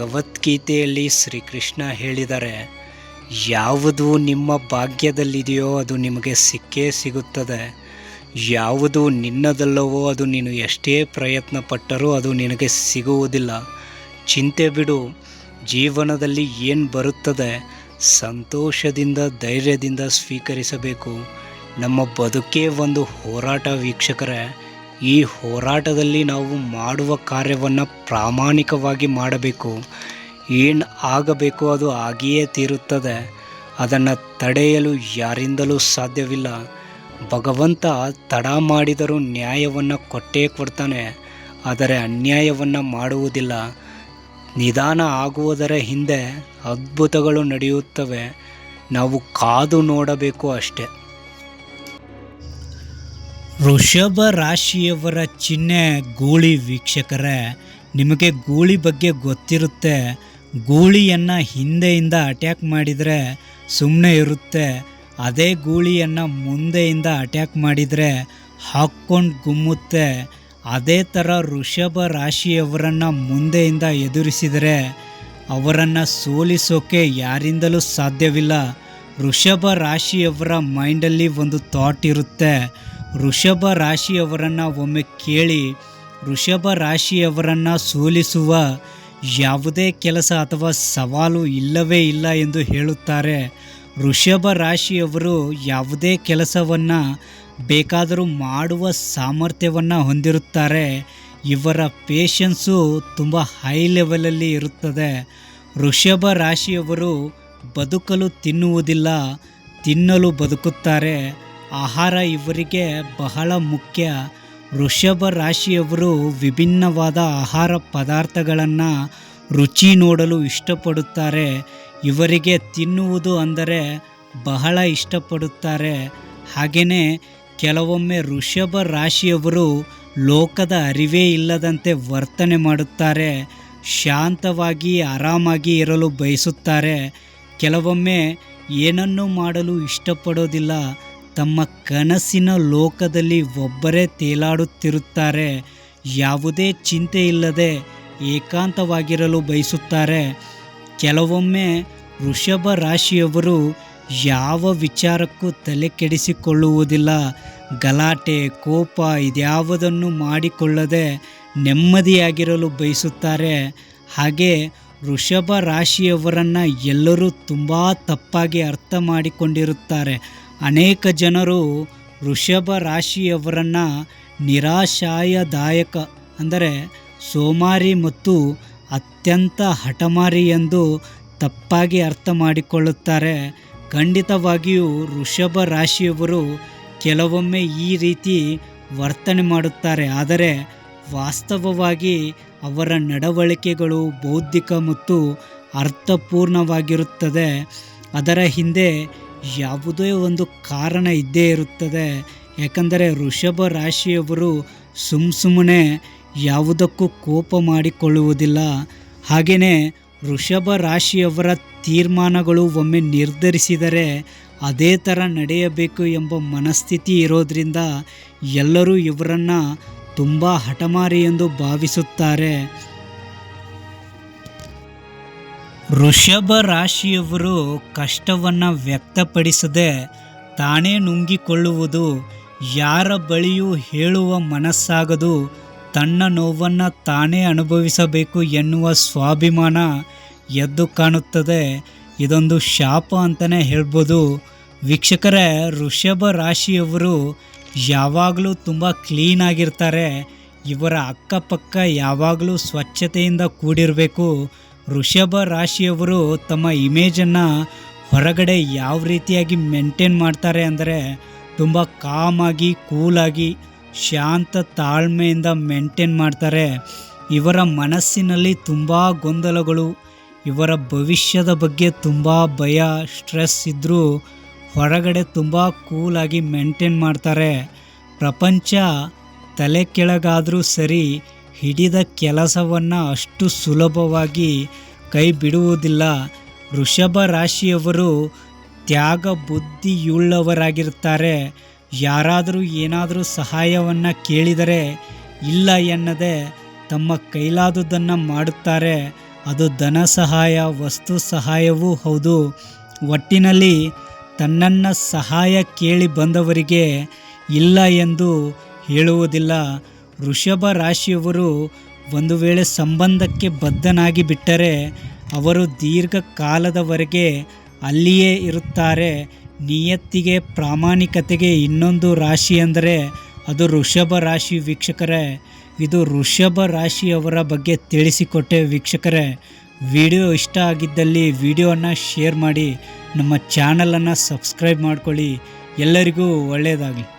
ಭಗವದ್ಗೀತೆಯಲ್ಲಿ ಶ್ರೀಕೃಷ್ಣ ಹೇಳಿದರೆ, ಯಾವುದು ನಿಮ್ಮ ಭಾಗ್ಯದಲ್ಲಿದೆಯೋ ಅದು ನಿಮಗೆ ಸಿಕ್ಕೇ ಸಿಗುತ್ತದೆ. ಯಾವುದು ನಿನ್ನದಲ್ಲವೋ ಅದು ನೀನು ಎಷ್ಟೇ ಪ್ರಯತ್ನ ಪಟ್ಟರೂ ಅದು ನಿನಗೆ ಸಿಗುವುದಿಲ್ಲ. ಚಿಂತೆ ಬಿಡು. ಜೀವನದಲ್ಲಿ ಏನು ಬರುತ್ತದೆ ಸಂತೋಷದಿಂದ ಧೈರ್ಯದಿಂದ ಸ್ವೀಕರಿಸಬೇಕು. ನಮ್ಮ ಬದುಕೇ ಒಂದು ಹೋರಾಟ ವೀಕ್ಷಕರೇ. ಈ ಹೋರಾಟದಲ್ಲಿ ನಾವು ಮಾಡುವ ಕಾರ್ಯವನ್ನು ಪ್ರಾಮಾಣಿಕವಾಗಿ ಮಾಡಬೇಕು. ಏನು ಆಗಬೇಕು ಅದು ಆಗಿಯೇ ತೀರುತ್ತದೆ. ಅದನ್ನು ತಡೆಯಲು ಯಾರಿಂದಲೂ ಸಾಧ್ಯವಿಲ್ಲ. ಭಗವಂತ ತಡ ಮಾಡಿದರೂ ನ್ಯಾಯವನ್ನು ಕೊಟ್ಟೇ ಕೊಡ್ತಾನೆ. ಆದರೆ ಅನ್ಯಾಯವನ್ನು ಮಾಡುವುದಿಲ್ಲ. ನಿಧಾನ ಆಗುವುದರ ಹಿಂದೆ ಅದ್ಭುತಗಳು ನಡೆಯುತ್ತವೆ. ನಾವು ಕಾದು ನೋಡಬೇಕು ಅಷ್ಟೆ. ವೃಷಭ ರಾಶಿಯವರ ಚಿಹ್ನೆ ಗೂಳಿ ವೀಕ್ಷಕರೇ, ನಿಮಗೆ ಗೂಳಿ ಬಗ್ಗೆ ಗೊತ್ತಿರುತ್ತೆ. ಗೂಳಿಯನ್ನು ಹಿಂದೆಯಿಂದ ಅಟ್ಯಾಕ್ ಮಾಡಿದರೆ ಸುಮ್ಮನೆ ಇರುತ್ತೆ. ಅದೇ ಗೂಳಿಯನ್ನು ಮುಂದೆಯಿಂದ ಅಟ್ಯಾಕ್ ಮಾಡಿದರೆ ಹಾಕ್ಕೊಂಡು ಗುಮ್ಮುತ್ತೆ. ಅದೇ ಥರ ವೃಷಭ ರಾಶಿಯವರನ್ನು ಮುಂದೆಯಿಂದ ಎದುರಿಸಿದರೆ ಅವರನ್ನು ಸೋಲಿಸೋಕೆ ಯಾರಿಂದಲೂ ಸಾಧ್ಯವಿಲ್ಲ. ವೃಷಭ ರಾಶಿಯವರ ಮೈಂಡಲ್ಲಿ ಒಂದು ಥಾಟ್ ಇರುತ್ತೆ. ವೃಷಭ ರಾಶಿಯವರನ್ನು ಒಮ್ಮೆ ಕೇಳಿ, ವೃಷಭ ರಾಶಿಯವರನ್ನು ಸೋಲಿಸುವ ಯಾವುದೇ ಕೆಲಸ ಅಥವಾ ಸವಾಲು ಇಲ್ಲವೇ ಇಲ್ಲ ಎಂದು ಹೇಳುತ್ತಾರೆ. ವೃಷಭ ರಾಶಿಯವರು ಯಾವುದೇ ಕೆಲಸವನ್ನು ಬೇಕಾದರೂ ಮಾಡುವ ಸಾಮರ್ಥ್ಯವನ್ನು ಹೊಂದಿರುತ್ತಾರೆ. ಇವರ ಪೇಷನ್ಸು ತುಂಬ ಹೈ ಲೆವೆಲಲ್ಲಿ ಇರುತ್ತದೆ. ವೃಷಭ ರಾಶಿಯವರು ಬದುಕಲು ತಿನ್ನುವುದಿಲ್ಲ, ತಿನ್ನಲು ಬದುಕುತ್ತಾರೆ. ಆಹಾರ ಇವರಿಗೆ ಬಹಳ ಮುಖ್ಯ. ವೃಷಭ ರಾಶಿಯವರು ವಿಭಿನ್ನವಾದ ಆಹಾರ ಪದಾರ್ಥಗಳನ್ನು ರುಚಿ ನೋಡಲು ಇಷ್ಟಪಡುತ್ತಾರೆ. ಇವರಿಗೆ ತಿನ್ನುವುದು ಅಂದರೆ ಬಹಳ ಇಷ್ಟಪಡುತ್ತಾರೆ. ಹಾಗೆಯೇ ಕೆಲವೊಮ್ಮೆ ಋಷಭ ರಾಶಿಯವರು ಲೋಕದ ಅರಿವೇ ಇಲ್ಲದಂತೆ ವರ್ತನೆ ಮಾಡುತ್ತಾರೆ. ಶಾಂತವಾಗಿ, ಆರಾಮಾಗಿ ಇರಲು ಬಯಸುತ್ತಾರೆ. ಕೆಲವೊಮ್ಮೆ ಏನನ್ನೂ ಮಾಡಲು ಇಷ್ಟಪಡೋದಿಲ್ಲ. ತಮ್ಮ ಕನಸಿನ ಲೋಕದಲ್ಲಿ ಒಬ್ಬರೇ ತೇಲಾಡುತ್ತಿರುತ್ತಾರೆ. ಯಾವುದೇ ಚಿಂತೆ ಇಲ್ಲದೆ ಏಕಾಂತವಾಗಿರಲು ಬಯಸುತ್ತಾರೆ. ಕೆಲವೊಮ್ಮೆ ವೃಷಭ ರಾಶಿಯವರು ಯಾವ ವಿಚಾರಕ್ಕೂ ತಲೆ ಕೆಡಿಸಿಕೊಳ್ಳುವುದಿಲ್ಲ ಗಲಾಟೆ, ಕೋಪ ಇದ್ಯಾವುದನ್ನು ಮಾಡಿಕೊಳ್ಳದೆ ನೆಮ್ಮದಿಯಾಗಿರಲು ಬಯಸುತ್ತಾರೆ. ಹಾಗೆ ವೃಷಭ ರಾಶಿಯವರನ್ನು ಎಲ್ಲರೂ ತುಂಬ ತಪ್ಪಾಗಿ ಅರ್ಥ ಮಾಡಿಕೊಂಡಿರುತ್ತಾರೆ. ಅನೇಕ ಜನರು ವೃಷಭ ರಾಶಿಯವರನ್ನು ನಿರಾಶಾಯದಾಯಕ ಅಂದರೆ ಸೋಮಾರಿ ಮತ್ತು ಅತ್ಯಂತ ಹಠಮಾರಿ ಎಂದು ತಪ್ಪಾಗಿ ಅರ್ಥ ಮಾಡಿಕೊಳ್ಳುತ್ತಾರೆ. ಖಂಡಿತವಾಗಿಯೂ ವೃಷಭ ರಾಶಿಯವರು ಕೆಲವೊಮ್ಮೆ ಈ ರೀತಿ ವರ್ತನೆ ಮಾಡುತ್ತಾರೆ. ಆದರೆ ವಾಸ್ತವವಾಗಿ ಅವರ ನಡವಳಿಕೆಗಳು ಬೌದ್ಧಿಕ ಮತ್ತು ಅರ್ಥಪೂರ್ಣವಾಗಿರುತ್ತದೆ. ಅದರ ಹಿಂದೆ ಯಾವುದೇ ಒಂದು ಕಾರಣ ಇದ್ದೇ ಇರುತ್ತದೆ. ಯಾಕಂದರೆ ಋಷಭ ರಾಶಿಯವರು ಸುಮ್ ಸುಮ್ಮನೆ ಯಾವುದಕ್ಕೂ ಕೋಪ ಮಾಡಿಕೊಳ್ಳುವುದಿಲ್ಲ. ಹಾಗೆಯೇ ಋಷಭ ರಾಶಿಯವರ ತೀರ್ಮಾನಗಳು ಒಮ್ಮೆ ನಿರ್ಧರಿಸಿದರೆ ಅದೇ ಥರ ನಡೆಯಬೇಕು ಎಂಬ ಮನಸ್ಥಿತಿ ಇರೋದರಿಂದ ಎಲ್ಲರೂ ಇವರನ್ನು ತುಂಬ ಹಠಮಾರಿ ಎಂದು ಭಾವಿಸುತ್ತಾರೆ. ವೃಷಭ ರಾಶಿಯವರು ಕಷ್ಟವನ್ನು ವ್ಯಕ್ತಪಡಿಸದೆ ತಾನೇ ನುಂಗಿಕೊಳ್ಳುವುದು, ಯಾರ ಬಳಿಯೂ ಹೇಳುವ ಮನಸ್ಸಾಗದು, ತನ್ನ ನೋವನ್ನು ತಾನೇ ಅನುಭವಿಸಬೇಕು ಎನ್ನುವ ಸ್ವಾಭಿಮಾನ ಎದ್ದು ಕಾಣುತ್ತದೆ. ಇದೊಂದು ಶಾಪ ಅಂತಲೇ ಹೇಳ್ಬೋದು. ವೀಕ್ಷಕರೇ, ವೃಷಭ ರಾಶಿಯವರು ಯಾವಾಗಲೂ ತುಂಬ ಕ್ಲೀನಾಗಿರ್ತಾರೆ ಇವರ ಅಕ್ಕಪಕ್ಕ ಯಾವಾಗಲೂ ಸ್ವಚ್ಛತೆಯಿಂದ ಕೂಡಿರಬೇಕು. ವೃಷಭ ರಾಶಿಯವರು ತಮ್ಮ ಇಮೇಜನ್ನು ಹೊರಗಡೆ ಯಾವ ರೀತಿಯಾಗಿ ಮೇಂಟೈನ್ ಮಾಡ್ತಾರೆ ಅಂದರೆ ತುಂಬ ಕಾಮಾಗಿ ಕೂಲಾಗಿ ಶಾಂತ ತಾಳ್ಮೆಯಿಂದ ಮೇಂಟೈನ್ ಮಾಡ್ತಾರೆ. ಇವರ ಮನಸ್ಸಿನಲ್ಲಿ ತುಂಬ ಗೊಂದಲಗಳು, ಇವರ ಭವಿಷ್ಯದ ಬಗ್ಗೆ ತುಂಬ ಭಯ ಸ್ಟ್ರೆಸ್ ಇದ್ದರೂ ಹೊರಗಡೆ ತುಂಬ ಕೂಲಾಗಿ ಮೇಂಟೈನ್ ಮಾಡ್ತಾರೆ. ಪ್ರಪಂಚ ತಲೆ ಕೆಳಗಾದರೂ ಸರಿ ಹಿಡಿದ ಕೆಲಸವನ್ನು ಅಷ್ಟು ಸುಲಭವಾಗಿ ಕೈ ಬಿಡುವುದಿಲ್ಲ ವೃಷಭ ರಾಶಿಯವರು ತ್ಯಾಗ ಬುದ್ಧಿಯುಳ್ಳವರಾಗಿರ್ತಾರೆ ಯಾರಾದರೂ ಏನಾದರೂ ಸಹಾಯವನ್ನು ಕೇಳಿದರೆ ಇಲ್ಲ ಎನ್ನದೆ ತಮ್ಮ ಕೈಲಾದುದನ್ನು ಮಾಡುತ್ತಾರೆ. ಅದು ಧನ ಸಹಾಯ, ವಸ್ತು ಸಹಾಯವೂ ಹೌದು. ಒಟ್ಟಿನಲ್ಲಿ ತನ್ನನ್ನು ಸಹಾಯ ಕೇಳಿ ಬಂದವರಿಗೆ ಇಲ್ಲ ಎಂದು ಹೇಳುವುದಿಲ್ಲ. ವೃಷಭ ರಾಶಿಯವರು ಒಂದು ವೇಳೆ ಸಂಬಂಧಕ್ಕೆ ಬದ್ಧನಾಗಿ ಬಿಟ್ಟರೆ ಅವರು ದೀರ್ಘಕಾಲದವರೆಗೆ ಅಲ್ಲಿಯೇ ಇರುತ್ತಾರೆ. ನಿಯತ್ತಿಗೆ ಪ್ರಾಮಾಣಿಕತೆಗೆ ಇನ್ನೊಂದು ರಾಶಿ ಅಂದರೆ ಅದು ವೃಷಭ ರಾಶಿ ವೀಕ್ಷಕರೇ. ಇದು ವೃಷಭ ರಾಶಿಯವರ ಬಗ್ಗೆ ತಿಳಿಸಿಕೊಟ್ಟೆ ವೀಕ್ಷಕರೇ. ವಿಡಿಯೋ ಇಷ್ಟ ಆಗಿದ್ದಲ್ಲಿ ವಿಡಿಯೋನ ಶೇರ್ ಮಾಡಿ. ನಮ್ಮ ಚಾನಲನ್ನು ಸಬ್ಸ್ಕ್ರೈಬ್ ಮಾಡ್ಕೊಳ್ಳಿ. ಎಲ್ಲರಿಗೂ ಒಳ್ಳೆಯದಾಗಲಿ.